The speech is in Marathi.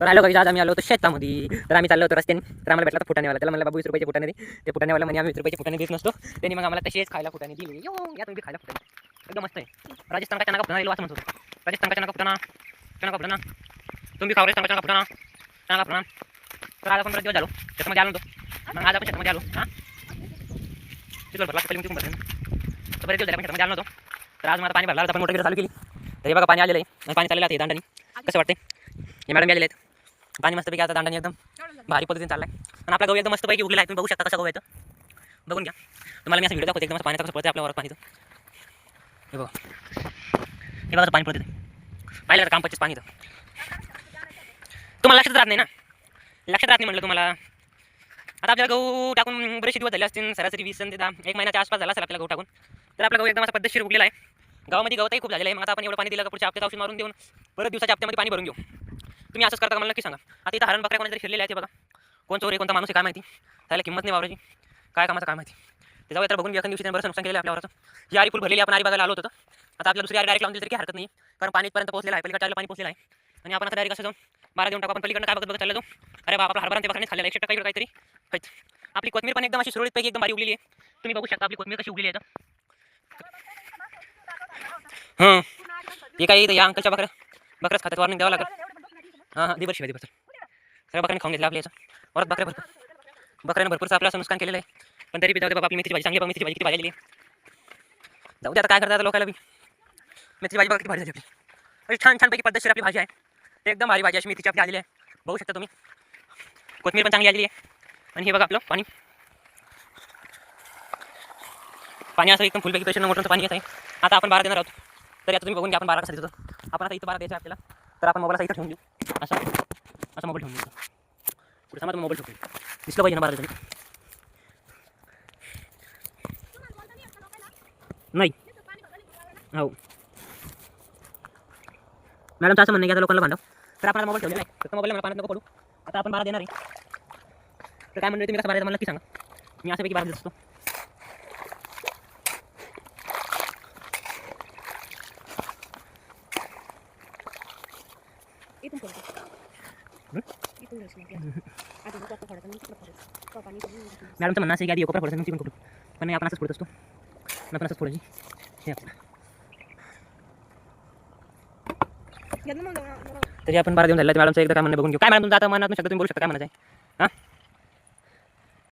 तर आलो कधी आज आम्ही आलो होतो शेतामध्ये. तर आम्ही चाललो होतो रस्त्याने. तर आम्हाला भेटला होता फुटानेवाला त्याला म्हणलं बाबू वीस रुपयाचे फुटाने दे. ते फुटानेवाला म्हणजे आम्ही वीस रुपयाचे फुटाने देत नसतो. त्यांनी मग आम्हाला तसेच खायला फुटाने दिले. यो या तुम्ही खायला फुटाने एकदम मस्त आहे. राजस्थानच्या नाका फुटाणा येईल असं म्हणतो राजस्थानच्या नाका फुटाना नाका फुटाना तुम्ही खाऊ राजस्थानच्या नाका फुटाणा. नाका फुटाणा. तर आज आपण दिवस झालो. शेतामध्ये आलो होतो. मग आज आपण शेतामध्ये आलो. हां? तिथं भरला पहिले तिथून भरलं. तर बरेच दिवस झाले आपण शेतामध्ये आलो होतो तर आज मला पाणी भरला होता आपण मोटर चालू केली. तर हे बघा पाणी आलेलं आहे. पाणी चाललेलं आहे दांडानी. कसं वाटते हे मॅडम आलेले आहेत. पाणी मस्तपैकी आता दांडाने एकदम भारी पद्धतीने चाललाय. आणि आपला गहू एकदम मस्तपैकी उरलेला आहे. तुम्ही बघू शकता कसा गहू आहे बघून घ्या. तुम्हाला मी असं व्हिडिओ दाखवते. एकदम पाण्याचा कसं पडते आपल्या वरात पाणीचं. हे बघा. हे बघा पाणी पडते पाहिलं तर काम पच्चीस पाणी तर तुम्हाला लक्षात राहत नाही ना? लक्षात राहत नाही म्हटलं तुम्हाला. आता आपल्याला गहू टाकून बरेचसे दिवस झाले असतील. सरासरी वीस ते दहा एक महिन्याच्या आसपास झाला असेल आपल्याला गहू टाकून. तर आपला गहू एकदम असा पद्धतशीर उगलेला आहे. गावामध्ये गवतही खूप झालेला आहे. मग आता आपण एवढं पाणी दिलं का पुढच्या हप्त्यात औषध मारून देऊन परत दिवसाच्या हप्त्यामध्ये पाणी भरून घेऊ. तुम्ही असंच करता का? मला नक्की सांगा. आता इथं हरण बकऱ्या कोणातरी फिरलेले आहे ते बघा. कोण चोर आहे कोणता माणूस आहे काय माहिती? त्याला किंमत नाही वावराची. काय कामाचं काय माहिती? ते जाऊ तर बघून घ्या दिवशी त्याने बरंच नुकसान केलेलं आहे आपल्यावरचं आरी फुल भरलेली आपण आरी बघायला आलो होतो आता आपल्याला दुसरी आरी डायरेक्ट लावून दिली तरी काही हरकत नाही. कारण पाणीपर्यंत पोहोचलेला आहे पलीकडे पाणी पोहोचलेलं आहे. आणि आपण आता डायरेक्ट असं जाऊन बारा देऊन टाकू आपण पलीकडनं काय बघत बघत चाललो अरे बाबा आपला हरभरा ते बघण्यात खाल्लेला एकशे टक्का काहीतरी. होईत आपली कोथमीर पण एकदम अशी सुरळीतपैकी एकदम भारी उगलेली आहे. तुम्ही बघू शकता आपली कोथमीर कशी उगलेली आहे इथं. हां. काही इथं या अंकलच्या बकऱ्या? बकऱ्याच खात्यात वॉर्निंग द्यावं लागेल. हां हां दिवस शिवाय दिवस सगळ्या बकऱ्याने खाऊन घेतला आपल्या परत बकऱ्या भरपूर. बकऱ्यानं भरपूरचं आपलं असं नुकसान केलेलं आहे. पण तरी बी जाऊ दे बाबा आपली मेथीची भाजी चांगली बघा मेथीची भाजी किती भाजी आहे. जाऊ दे आता काय करतात लोकाला लोकांना बी? मेथीची भाजी बघा किती भाजी झाली आपली. अशी छान छानपैकी पद्धतशीर आपली भाजी आहे. ते एकदम भारी भाजी अशी मेथीची आपली आलेली आहे. बघू शकता तुम्ही. कोथमीर पण चांगली आलेली आहे. आणि हे बघा आपलं पाणी. पाणी असं एकदम फुलपैकी प्रेशर मोठं पाणी येत आहे. आता आपण बारा देणार आहोत. तरी आता तुम्ही बघून घ्या आपण बारा कसं देतो. आपण आता इथं बारा द्यायचं आहे आपल्याला. तर आपण मोबाईल इथं ठेवून देऊ. असा असा मोबाईल ठेवून देऊ. पुढे समजा मोबाईल ठेवतो दिसलं पाहिजे ना बारा देतो नाही. हो. मॅडमचं असं म्हणणं की आता लोकांना भांडव. तर आपण मोबाईल ठेवलेला आहे. फक्त मोबाईल मला पाण्यात नको पडू. आता आपण बारा देणार आहे. तर काय म्हणलं तुम्ही कसं बारा मला नक्की सांगा. मी असं पैकी बारा दिसतो असतो इथून फोडतो इथून घ्यायचं नाही आपल्याला. आता बघू आता फोडायचं नाही तिकडं फोडायचं. तो पाणी करून घ्यायचं. मॅडमचं म्हणणं असं की आधी फोडायचं तिकडून फोडू पण नाही आपण असंच फोडत असतो आपण असंच फोडायची हे जरा. तरी आपण बारा देऊन झालं मॅडमचं एकदा काय म्हणणं बघून घेऊ काय मॅडम तुमचं आता मनात शकता तुम्ही बोलू शकता काय म्हणायचं आहे हां